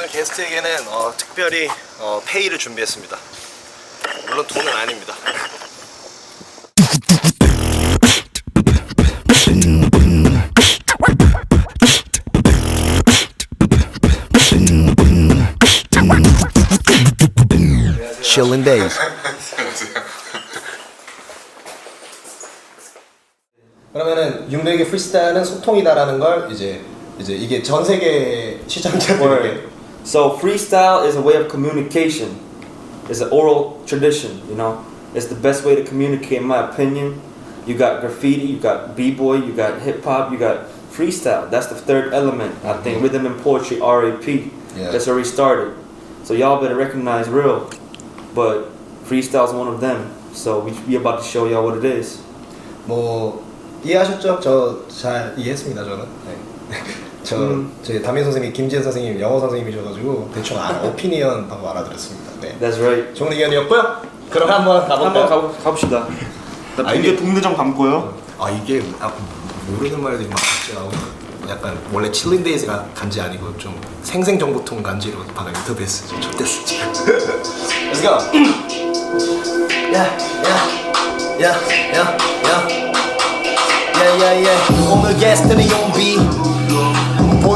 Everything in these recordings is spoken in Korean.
오늘 게스트에게는 어, 특별히 어, 페이를 준비했습니다. 물론 돈은 아닙니다. Chillin' days. 그러면은 윤백의 프리스타일은 소통이다라는 걸 이제 이제 이게 전 세계 시청자들에게. So freestyle is a way of communication. It's an oral tradition, you know. It's the best way to communicate, in my opinion. You got graffiti, you got b-boy, you got hip hop, you got freestyle. That's the third element. I think rhythm and poetry, RAP. Yeah. That's where we started. So y'all better recognize real, but freestyle's one of them. So we we about to show y'all what it is. 뭐 이해하셨죠? 저 잘 이해했습니다 저는. 네. 저 음. 저희 담임 선생님 김지현 선생님 영어 선생님이셔가지고 대충 아, 오피니언 하고 알아들었습니다. 네. That's right. 좋은 의견이었고요. 그럼 한번 한번 가볼까요? 가 가봅시다. 아, 이게 이게 동네 좀 감고요. 아 이게 아, 모르는 말들이 막 갑자기 나오고 약간 원래 칠린데이즈가 간지 아니고 좀 생생정보통 간지로 방금 인터뷰했어 지금 좋댔어 지금 Let's go Yeah yeah yeah yeah yeah yeah yeah yeah 오늘 게스트는 용비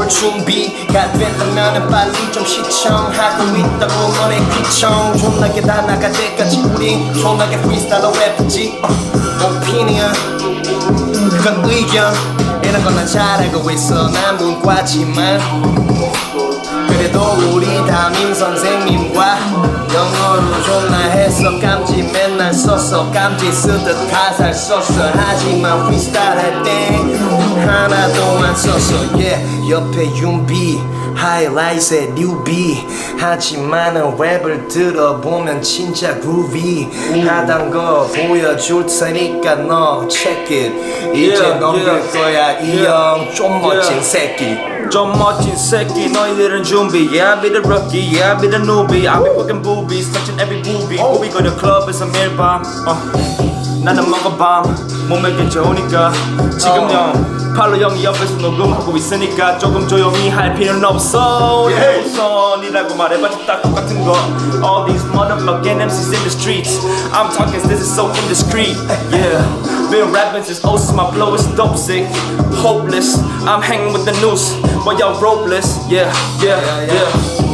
볼 준비가 됐다면은 빨리 좀 시청하고 있다고 너네 귀청. 존나게 다 나갈 때까지 우리 존나게 프리스타일로 랩하지. 오피니언 그건 의견. 이런 건 난 잘 알고 있어. 난 문과지만. 그래도 우리 담임 선생님과 영어로 존나 했어. 깜지 맨날 썼어. 깜지 쓰듯 가사를 썼어. 하지만 프리스타일 할때 하나도 안 썼어 yeah 옆에 윤비 하이라이트의 뉴비 하지만은 랩을 들어보면 진짜 그루비 하단 거 보여줄 테니까 너 check it 이제 Yeah, 넘길 yeah. 거야 이 형좀 멋진 Yeah. 새끼 좀 멋진 새끼 너희들은 준비 Yeah be the rookie Yeah be the newbie I be fucking boobies Touching every boobie Oh. Booby go to club it's a 밀밤 어. 나는 먹어밤 몸에게 좋으니까 지금 어. 형 팔로 형이 옆에서 녹음하고 있으니까 조금 조용히 할 필요는 없어 Yeah. 우선이라고 말해봤자 딱 똑같은 거 All these motherfucking MCs in the streets I'm talking this is so indiscreet Yeah Been rapping since oh since my flow is dope sick Hopeless I'm hanging with the noose While y'all ropeless Yeah yeah Yeah, yeah, yeah.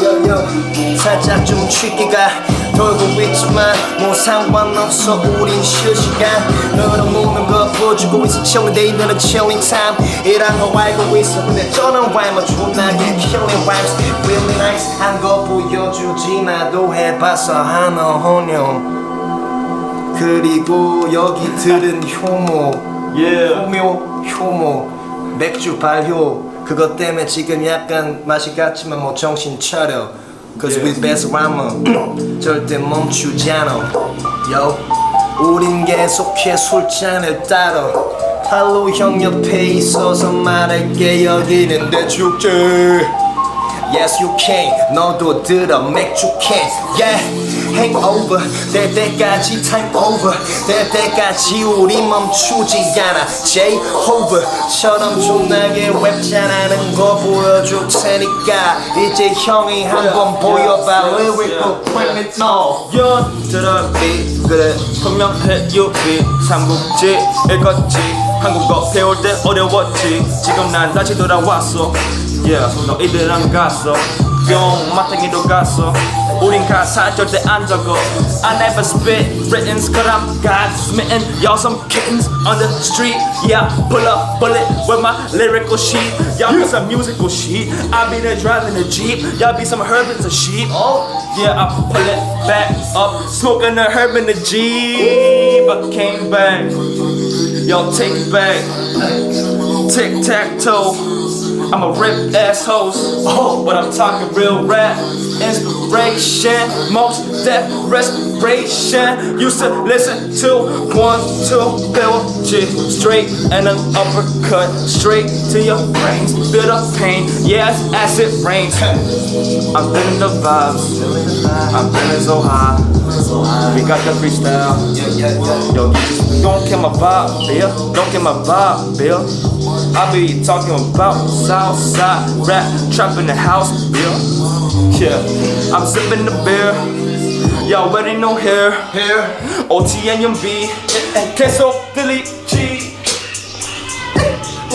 요요 살짝 좀 취기가 돌고 있지만 뭐 상관없어. 우린 쉴 시간. 너는 먹는 거 보여주고 있어. Chilling day 너는 chilling time. 이란 거 알고 있어. 근데 저는 rhyme 존나게 killing rhymes. Really nice. 한 거 보여주지. 나도 해봤어. 하나 혼용 그리고 여기 들은 효모. Yeah. 효묘 효모. 맥주 발효. 그것 때문에 지금 약간 맛이 같지만 뭐 정신 차려 Cause we best rhymer 절대 멈추지 않아. Yo. 우린 계속해 술잔을 따러. 팔로 형 옆에 있어서 말할게. 여기는 내 축제. Yes you can. 너도 들어 맥주 캔. Yeah hangover. 될 때까지 time over. 될 때까지 우리 멈추지 않아. J-Hover처럼 존나게 랩 잘하는 거 보여줄 테니까 이제 형이 한번 보여봐. lyrical no 연들어비 그래. 분명해 유비. 삼국지 읽었지. 한국어 배울 때 어려웠지. 지금 난 다시 돌아왔어. Yeah 너희들 안 갔어 뿅 마탱이로 갔어 우린 가사 절대 안 적어 I never spit written cause I'm God smitten Y'all some kittens on the street Yeah pull up bullet with my lyrical sheet Y'all be some musical sheet I be there driving a jeep Y'all be some herbs and sheep Yeah, I pull it back up, smoking a herb in the Jeep. I came back, yo, take it back. Tic tac toe, I'm a rip ass host, oh, but I'm talking real rap. Inspiration, most death respiration. Used to listen to one, two, G, straight and an uppercut, straight to your brains. Bit of pain, yes, acid rains. I'm feeling the vibes. I'm feeling so high. We got the freestyle. Yeah, yeah, yeah. Yo, you don't care my vibe, bill. Don't care my vibe, bill. I be talking about Southside rap, trap in the house, bill. Yeah, I'm sipping the beer. Y'all already know here. Here. OT and B. 계속 들리지.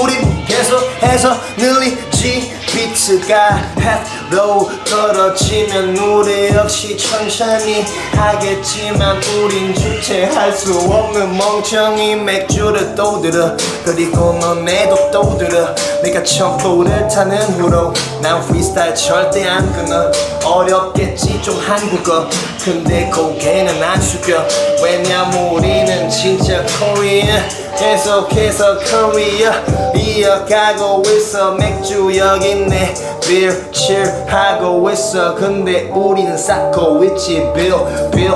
우린 계속해서 늘리지 비트가 핫 로 떨어지면 노래 역시 천천히 하겠지만 우린 주체할 수 없는 멍청이 맥주를 또 들어. 그리고 너네도 또 들어. 내가 첨보를 타는 후로 난 프리스타일 절대 안 끊어. 어렵겠지 좀 한국어. 근데 고개는 안 숙여. 왜냐면 우리는 진짜 코리안 계속해서 코리아 이어가고 있어. 맥주 여기 있네. 빌 칠하고 있어. 근데 우리는 쌓고 있지. 빌빌빌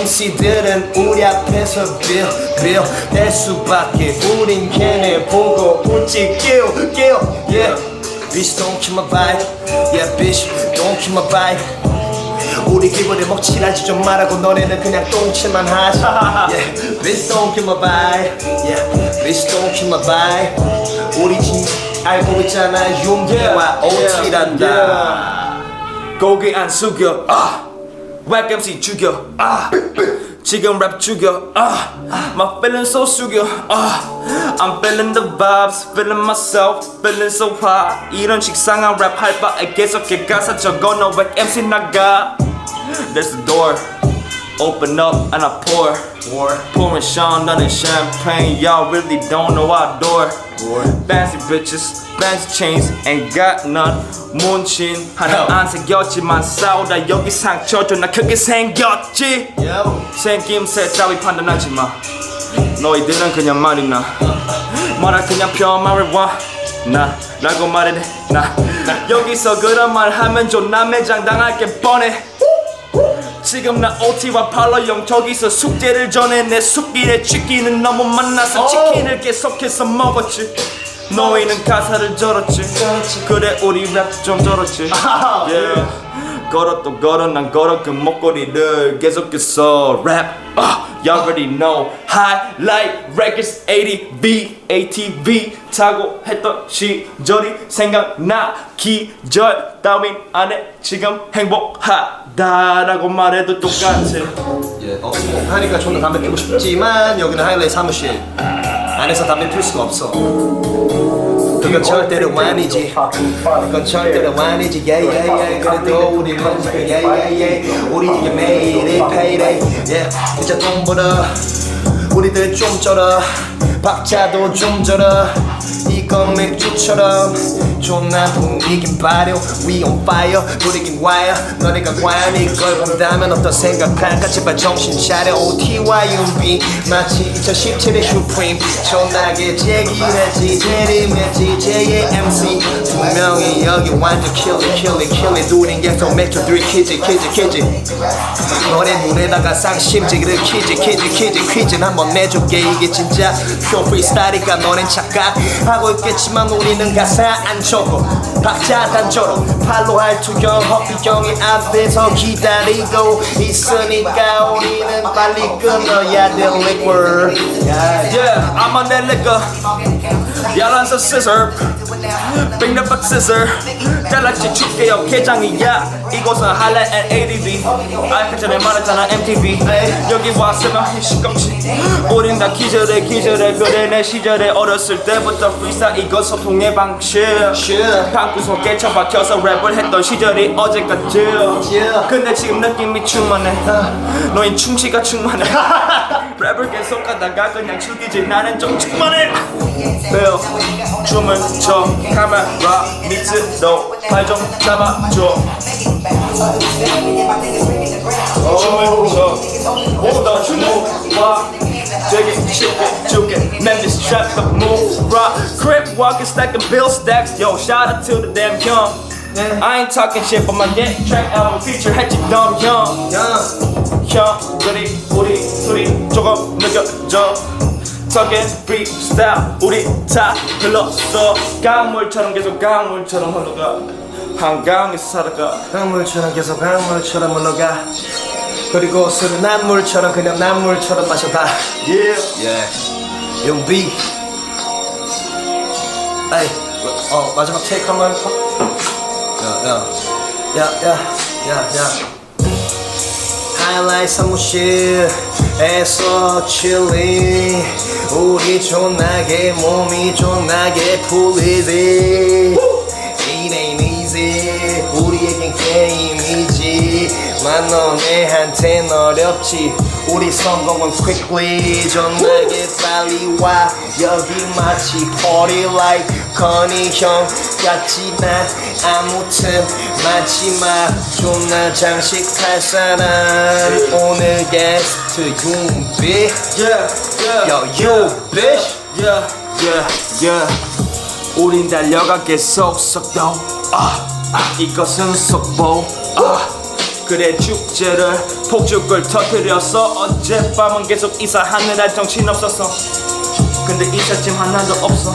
MC들은 우리 앞에서 빌빌 될 수밖에 우린 걔네 보고 웃지. 끼우 끼우 yeah. Bitch don't kill my vibe. Yeah bitch don't kill my vibe 우리 기분에 먹칠하지 좀 말하고 너네는 그냥 똥칠만 하지 yeah. Bitch don't kill my vibe yeah. Bitch don't kill my vibe 우리 진 알고 있잖아 윤기와 오칠한다 고개 안 숙여. 아. MC 죽여. 아. 지금 랩 죽여. 아. My feelings so 숙여. 아. I'm feeling the vibes, feeling myself, feeling so high. 이런 식상한 랩 할 바에 계속해 가사 적어 너 MC 나가. There's the door. Open up and I pour. War Pouring Sean nothing champagne. Y'all really don't know I adore. War Fancy bitches, fancy chains, ain't got none. 문친 하나 안 생겼지만 싸우다 여기 상처 존나 크게 생겼지. 생김새 따위 판단하지 마. 너희들은 그냥 말이나. 말할 그냥 펴 말해와. 나 라고 말해 나 여기서 그런 말 하면 존나 매장 당할 게 뻔해 지금 나 OT와 팔로용 저기서 숙제를 전해 내 숙기에 치킨은 너무 많아서 치킨을 계속해서 먹었지. 너희는 가사를 절었지. 그래 우리 랩 좀 절었지. yeah. 걸어 또 걸어 난 걸어 그 목걸이를 계속해서 랩 uh, You already know Highlight Records 80V ATV 타고 했던 시절이 생각나. 기절 따윈 안해 지금 행복하다라고 말해도 똑같아. 예, 어, 하니까 존나 담배 피우고 싶지만 여기는 하이라이 사무실. 안에서 담배 피울 수가 없어 이건 절대로 아니지. 이건 절대로 아니지. 예예예. 그래도 우리는 예예예. 우리 이게 매일이 payday. 예 이제 돈 벌어. 우리들 좀 쩔어 박자도 좀 절어. 이건 맥주처럼 존나 분위긴 빠려. We on fire 노리긴 와요 너네가 과연 이걸 본다면 어떤 생각할까? 제발 정신 차려. 윤비 마치 2017의 슈프림 존나게 제기했지 재림했지 제의 MC 두 명이 여기 완전 킬리 킬리 킬리 둘인 계속 맥주 들키지 키지 키지 너네 눈에다가 쌍심지를 키지 키지 키지 퀴즈 한번 내줄게. 이게 진짜 표 프리스타일이니까 너넨 착각하고 있겠지만 우리는 가사 안 적어. 박자 단조로 팔로 할 투경 허피경이 앞에서 기다리고 있으니까 우리는 빨리 끊어야 될 liquor Yeah, I'm on that liquor. Y'all on some scissor. Bring the fuck scissor. 잘랐지 줄게요 개장이야. 이곳은 highlight and ADV. 아까 전에 말했잖아 MTV. 여기 왔으면 시끄럽지. 우린 다 기절해 기절해 그래 내 시절에 어렸을 때부터 freestyle 이건 소통의 방식. 방구석에 처박혀서 랩을 했던 시절이 어제까지. 근데 지금 느낌이 충만해. 너희 충치가 충만해. 랩을 계속 하다가 그냥 죽이지 나는 좀 충만해. Bill 춤을 춰 카메라 밑으로 발좀 잡아줘. 춤을 춰 모두 춤을 와. 쉽게 죽게 Man this trap the move rock Crip walking stacking bill stacks Yo shout out to the damn young I ain't talking shit but my neck track album feature 했지 dumb young 형들이 우리 둘이 조금 느껴져 Talking freestyle. 우리 다 흘렀어. 강물처럼 계속 강물처럼 흘러가. 한강에서 살아가. 강물처럼 계속 강물처럼 흘러가. 그리고 술은 난물처럼 그냥 난물처럼 마셔다 yeah. 예. 용비. 에이 어 마지막 테이크 한번 할까? 야야야야야야 하이라이트 사무실에서 칠링 우리 존나게 몸이 존나게 풀리지. It ain't easy. 우리에겐 게임이지 만 너네한텐 어렵지 우리 성공은 quickly. 존나게 빨리 와. 여기 마치 party like 건이 형 같지 나 아무튼 마지막 존나 장식할 사람. 오늘 게스트 윤비. Yeah, yeah. Yo you bitch. Yeah, yeah, yeah. 우린 달려가게 속속도 아, 아, 이것은 속보. 아, 그래 축제를 폭죽을 터뜨렸어. 어젯밤은 계속 이사하느라 정신없었어. 근데 이삿짐 하나도 없어.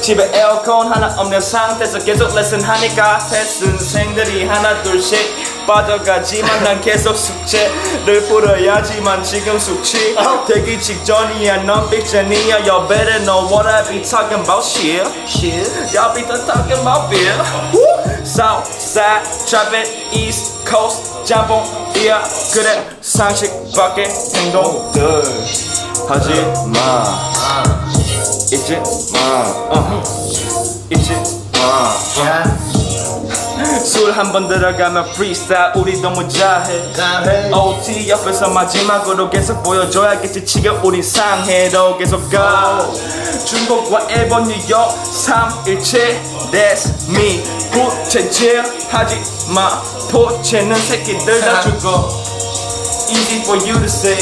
집에 에어컨 하나 없는 상태에서 계속 레슨 하니까 새 선생들이 하나 둘씩 빠져가지만 난 계속 숙제를 풀어야지만 지금 숙취 되기 직전이야 넌 빅전이야 You better know what I be talking about shit Shit Y'all be the talking about beer South side trapping East coast 짬뽕 이야 그래 상식밖에 행동들 하지 마 잊지 마 어. 잊지 마 술 한 번 들어가면 프리스타일 우리 너무 잘해 OT 옆에서 마지막으로 계속 보여줘야겠지 지금 우리 상해로 계속 가 중국과 일본 뉴욕 317 That's me 부채질 하지 마 포채는 새끼들 다 죽어 Easy for you to say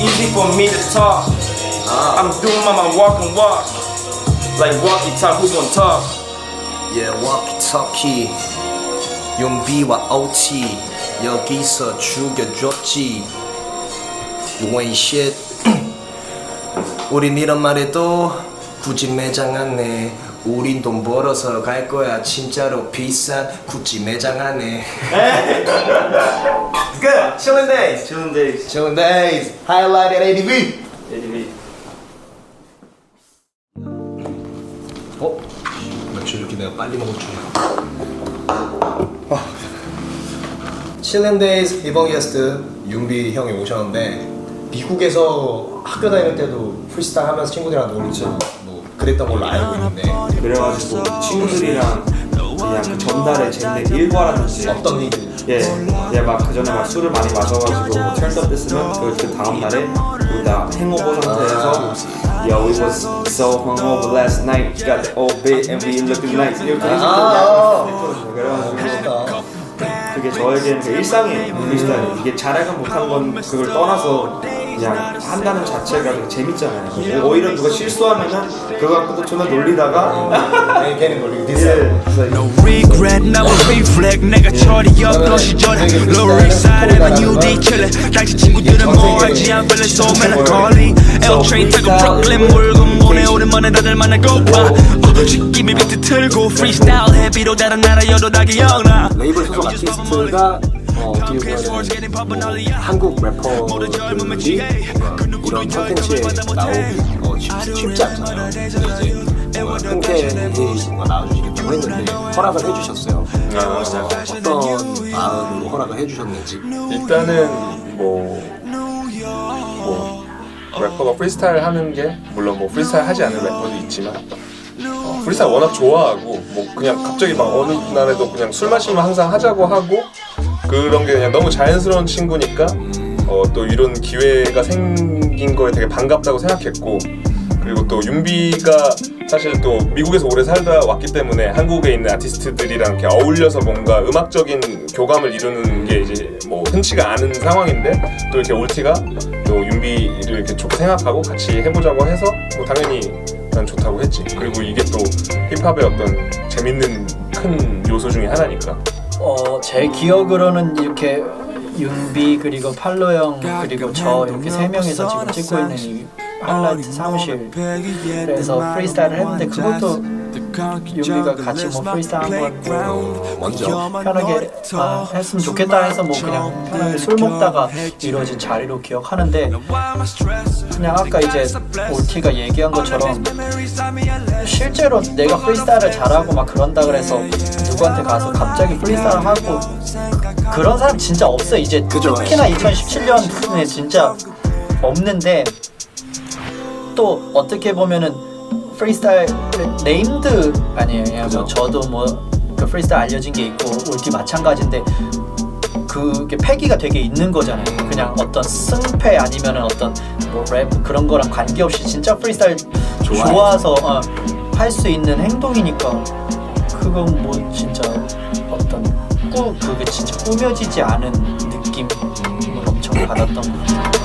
Easy for me to talk I'm doing my walk and walk Like walkie talk who gon' talk Yeah, walkie-talkie 윤비와 OT 여기서 죽여줬지 You ain't shit 우린 이런 말해도 굳이 매장 안내 우린 돈 벌어서 갈 거야 진짜로 비싼 구찌 매장 안에 Good, chillin' days Chillin' days Chillin' days Highlighted ADV ADV 빨리 먹을 줄이야. 칠렌데이즈 이번 게스트 윤비 형이 오셨는데 미국에서 학교 다닐 때도 프리스타일 하면서 친구들이랑 놀죠. 뭐 그랬던 걸로 알고 있는데 그래가지고 친구들이랑 그냥 그 전날에 쟤네 일과라든지 어떤 일이 예, 예, 막 그 전에 막 술을 많이 마셔가지고 뭐 턴업 됐으면 그, 그 다음 날에 우리 다 행오버 상태에서 Yo, we was so hungover last night, got the old bit and we looking nice 이렇게 아, 해서 그래가지고 멋있다. 그게 저에게는 그 일상이에요. 프리스타일 이게 잘하건 못하는 건 그걸 떠나서 그냥 한다는 자체가 되게 재밌잖아요. 뭐 오히려 누가 실수하면은 그거 갖고도 존나 놀리다가 네, 걔는 걸리고 예, No regret, never reflect 내가 처리였던 시절 Lower side avenue D killer 당시 친구들은 뭐 하지? 안 fellas so melancholy. L train 타고 Brooklyn 물건 보내. 오랜만에 다들 만나고파 어, 쥐끼미 비트 틀고 freestyle 헤비로 다른 나라여도 다 기억나. 레이블 소속 아티스트가 보면 뭐 한국 래퍼들이 이런 컨텐츠에 나오기 어, 쉽, 쉽지 않잖아요. 이제 뭐 흔쾌히 뭔가 나와주시겠다고 했는데 허락을 해주셨어요. 어, 어떤 마음으로 허락을 해주셨는지. 일단은 뭐, 뭐 래퍼가 프리스타일 하는 게 물론 뭐 프리스타일 하지 않는 래퍼도 있지만 어, 프리스타일 워낙 좋아하고 뭐 그냥 갑자기 막 어느 날에도 그냥 술 마시면 항상 하자고 하고 그런 게 그냥 너무 자연스러운 친구니까 어, 또 이런 기회가 생긴 거에 되게 반갑다고 생각했고 그리고 또 윤비가 사실 또 미국에서 오래 살다 왔기 때문에 한국에 있는 아티스트들이랑 이렇게 어울려서 뭔가 음악적인 교감을 이루는 게 이제 뭐 흔치가 않은 상황인데 또 이렇게 올티가 또 윤비를 이렇게 좋게 생각하고 같이 해보자고 해서 뭐 당연히 난 좋다고 했지. 그리고 이게 또 힙합의 어떤 재밌는 큰 요소 중에 하나니까. 어, 제 기억으로는 이렇게 윤비 그리고 팔로 형 그리고 저 이렇게 세 명이서 지금 찍고 있는 이 하이라이트 사무실에서 프리스타일을 했는데 그것도 윤비가 같이 뭐 프리스타일 한번 어, 먼저 편하게 아, 했으면 좋겠다 해서 뭐 그냥 편하게 술 먹다가 이루어진 자리로 기억하는데 그냥 아까 이제 올티가 얘기한 것처럼 실제로 내가 프리스타일을 잘하고 막 그런다 그래서 누구한테 가서 갑자기 프리스타일 하고 그런 사람 진짜 없어 이제 그죠. 특히나 2017년에 진짜 없는데 또 어떻게 보면은 프리스타일 네임드 아니에요. 그냥 뭐 그죠. 저도 뭐 그 프리스타일 알려진 게 있고 울티 마찬가지인데 그게 패기가 되게 있는 거잖아요. 그냥 어떤 승패 아니면은 어떤 뭐랩 그런 거랑 관계없이 진짜 프리스타일 좋아해. 좋아서 어, 할수 있는 행동이니까 그건 뭐 진짜 어떤 꾸 그게 진짜 꾸며지지 않은 느낌을 엄청 받았던 것 같아요.